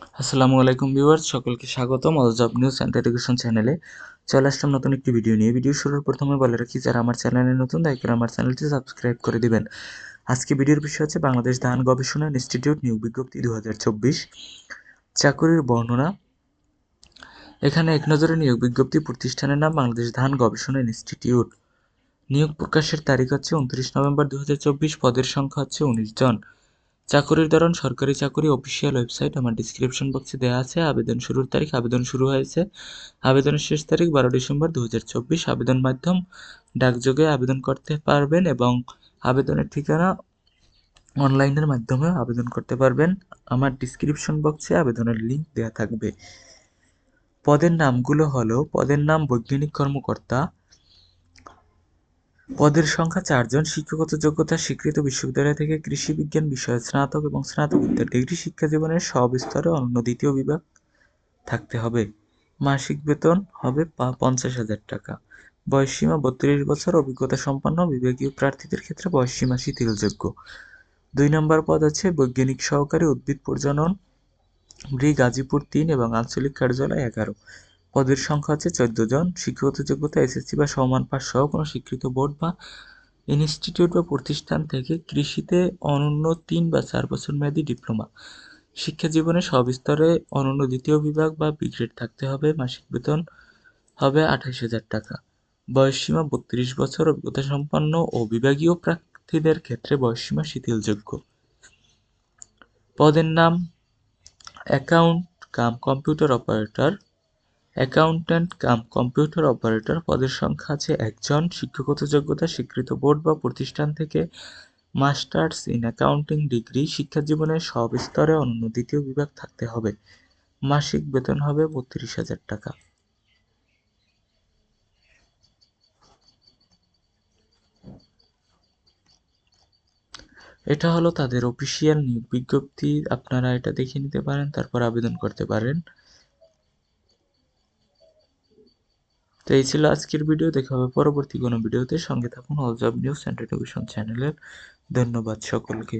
আসসালামু আলাইকুম ভিউয়ার্স, সকলকে স্বাগতম all job news and education চ্যানেলে। চলে আসলাম নতুন একটি ভিডিও নিয়ে। ভিডিও শুরুর প্রথমে বলে রাখি, যারা আমার চ্যানেলে নতুন, দয়া করে আমার চ্যানেলটি সাবস্ক্রাইব করে দিবেন। আজকে ভিডিওর বিষয় হচ্ছে বাংলাদেশ ধান গবেষণা ইনস্টিটিউট নিয়োগ বিজ্ঞপ্তি দু চাকুরির বর্ণনা, এখানে এক নজরে নিয়োগ বিজ্ঞপ্তি প্রতিষ্ঠানের নাম বাংলাদেশ ধান গবেষণা ইনস্টিটিউট। নিয়োগ প্রকাশের তারিখ হচ্ছে উনত্রিশ নভেম্বর দু হাজার চব্বিশ, পদের সংখ্যা হচ্ছে উনিশ জন। চাকরির ধরন, সরকারি চাকরি অফিসিয়াল ওয়েবসাইট আমার ডিসক্রিপশন বক্সে দেওয়া আছে। আবেদন শুরুর তারিখ, আবেদন শুরু হয়েছে। আবেদনের শেষ তারিখ বারো ডিসেম্বর দু হাজার চব্বিশ। আবেদন মাধ্যম, ডাকযোগে আবেদন করতে পারবেন এবং আবেদনের ঠিকানা অনলাইনের মাধ্যমে আবেদন করতে পারবেন। আমার ডিসক্রিপশন বক্সে আবেদনের লিঙ্ক দেওয়া থাকবে। পদের নামগুলো হলো, পদের নাম বৈজ্ঞানিক কর্মকর্তা পদের সংখ্যা চারজন, শিক্ষাগত যোগ্যতা স্বীকৃত বিশ্ববিদ্যালয় থেকে কৃষি বিজ্ঞান, বিষয়ে স্নাতক এবং স্নাতকোত্তর ডিগ্রি শিক্ষা জীবনের সব স্তরে অন্য দ্বিতীয় বিভাগ থাকতে হবে। মাসিক বেতন হবে পঞ্চাশ হাজার টাকা। বয়সসীমা বত্রিশ বছর, অভিজ্ঞতা সম্পন্ন বিভাগীয় প্রার্থীদের ক্ষেত্রে বয়সসীমা শিথিলযোগ্য। দুই নম্বর পদ আছে বৈজ্ঞানিক সহকারী উদ্ভিদ প্রজনন ব্রি গাজীপুর তিন এবং আঞ্চলিক কার্যালয় এগারো। পদের সংখ্যা হচ্ছে চোদ্দ জন। শিক্ষাগত যোগ্যতা এসএসসি বা সমান পাস সহ কোনো স্বীকৃত বোর্ড বা ইনস্টিটিউট বা প্রতিষ্ঠান থেকে কৃষিতে অনন্য তিন বা চার বছর মেয়াদী ডিপ্লোমা। শিক্ষা জীবনে সব স্তরে অনন্য দ্বিতীয় বিভাগ বা বিগ্রেড থাকতে হবে। মাসিক বেতন হবে আঠাশ হাজার টাকা। বয়সসীমা বত্রিশ বছর। অভিজ্ঞতা সম্পন্ন ও বিভাগীয় প্রার্থীদের ক্ষেত্রে বয়সসীমা শিথিলযোগ্য। পদের নাম, account, cum, computer operator. Accountant cum computer operator পদের সংখ্যা আছে একজন। শিক্ষাগত যোগ্যতা স্বীকৃত বোর্ড বা প্রতিষ্ঠান থেকে মাস্টার্স ইন অ্যাকাউন্টিং ডিগ্রি। শিক্ষা জীবনের সব স্তরে অন্য দ্বিতীয় বিভাগ থাকতে হবে। মাসিক বেতন হবে বত্রিশ হাজার টাকা। এটা হলো তাদের অফিসিয়াল নিয়োগ বিজ্ঞপ্তি। আপনারা এটা দেখে নিতে পারেন, তারপর আবেদন করতে পারেন। তো এই ছিল আজকের ভিডিও। দেখা হবে পরবর্তী কোনো ভিডিওতে। সঙ্গে থাকুন all job news and television চ্যানেলের ধন্যবাদ সকলকে।